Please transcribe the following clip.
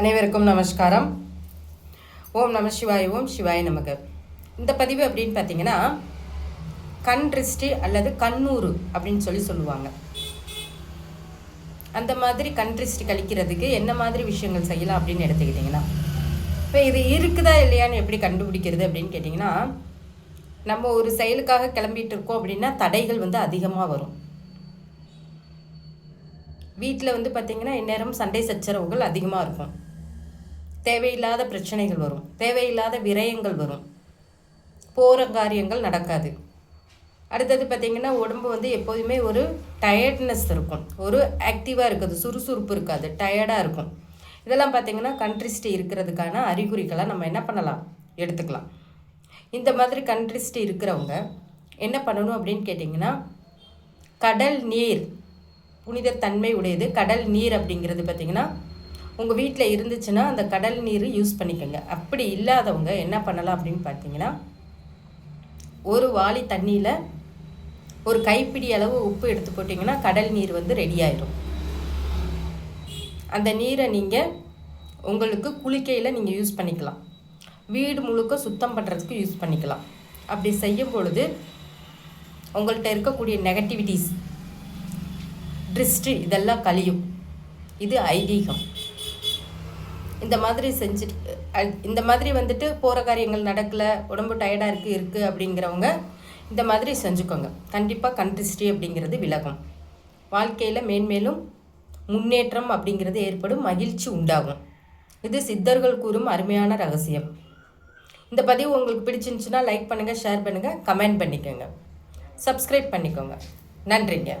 அனைவருக்கும் நமஸ்காரம். ஓம் நம சிவாய் ஓம் சிவாய நமக. இந்த பதிவு அப்படின்னு பார்த்தீங்கன்னா கண் திருஷ்டி அல்லது கண்ணூறு அப்படின்னு சொல்லி சொல்லுவாங்க. அந்த மாதிரி கண் திருஷ்டி கழிக்கிறதுக்கு என்ன மாதிரி விஷயங்கள் செய்யலாம் அப்படின்னு எடுத்துக்கிட்டிங்கன்னா இப்போ இது இருக்குதா இல்லையான்னு எப்படி கண்டுபிடிக்கிறது அப்படின்னு கேட்டிங்கன்னா நம்ம ஒரு செயலுக்காக கிளம்பிட்டு இருக்கோம் அப்படின்னா தடைகள் வந்து அதிகமாக வரும். வீட்டில் வந்து பார்த்திங்கன்னா இந்நேரம் சண்டை சச்சரவுகள் அதிகமாக இருக்கும். தேவையில்லாத பிரச்சனைகள் வரும். தேவையில்லாத விரயங்கள் வரும். போகிற காரியங்கள் நடக்காது. அடுத்தது பார்த்திங்கன்னா உடம்பு வந்து எப்போதுமே ஒரு டயர்ட்னஸ் இருக்கும். ஒரு ஆக்டிவாக இருக்காது. சுறுசுறுப்பு இருக்காது. டயர்டாக இருக்கும். இதெல்லாம் பார்த்திங்கன்னா கண்ட்ரிஸ்டி இருக்கிறதுக்கான அறிகுறிகளை நம்ம என்ன பண்ணலாம்? எடுத்துக்கலாம். இந்த மாதிரி கண்ட்ரிஸ்டி இருக்கிறவங்க என்ன பண்ணணும் அப்படின்னு கேட்டிங்கன்னா கடல் நீர் புனித தன்மை உடையது. கடல் நீர் அப்படிங்கிறது பார்த்திங்கன்னா உங்கள் வீட்டில் இருந்துச்சுன்னா அந்த கடல் நீர் யூஸ் பண்ணிக்கோங்க. அப்படி இல்லாதவங்க என்ன பண்ணலாம் அப்படின்னு பார்த்தீங்கன்னா ஒரு வாளி தண்ணியில் ஒரு கைப்பிடி அளவு உப்பு எடுத்து போட்டிங்கன்னா கடல் நீர் வந்து ரெடி ஆயிடும் அந்த நீரை நீங்கள் உங்களுக்கு குளிக்கையில் நீங்கள் யூஸ் பண்ணிக்கலாம். வீடு முழுக்க சுத்தம் பண்ணுறதுக்கு யூஸ் பண்ணிக்கலாம். அப்படி செய்யும் பொழுது உங்கள்கிட்ட இருக்கக்கூடிய நெகட்டிவிட்டிஸ் ட்ரிஸ்ட்டு இதெல்லாம் கழியும். இது ஐதீகம். இந்த மாதிரி செஞ்சுட்டு இந்த மாதிரி வந்துட்டு போகிற காரியங்கள் நடக்கலை உடம்பு டயர்டாக இருக்குது இருக்குது அப்படிங்கிறவங்க இந்த மாதிரி செஞ்சுக்கோங்க. கண்டிப்பாக கண்ட்ரிஸ்டி அப்படிங்கிறது விலகும். வாழ்க்கையில் மேன்மேலும் முன்னேற்றம் அப்படிங்கிறது ஏற்படும் மகிழ்ச்சி உண்டாகும். இது சித்தர்கள் கூறும் அருமையான ரகசியம். இந்த பதிவு உங்களுக்கு பிடிச்சிருந்துச்சுன்னா லைக் பண்ணுங்கள் ஷேர் பண்ணுங்கள் கமெண்ட் பண்ணிக்கோங்க. சப்ஸ்கிரைப் பண்ணிக்கோங்க. நன்றிங்க.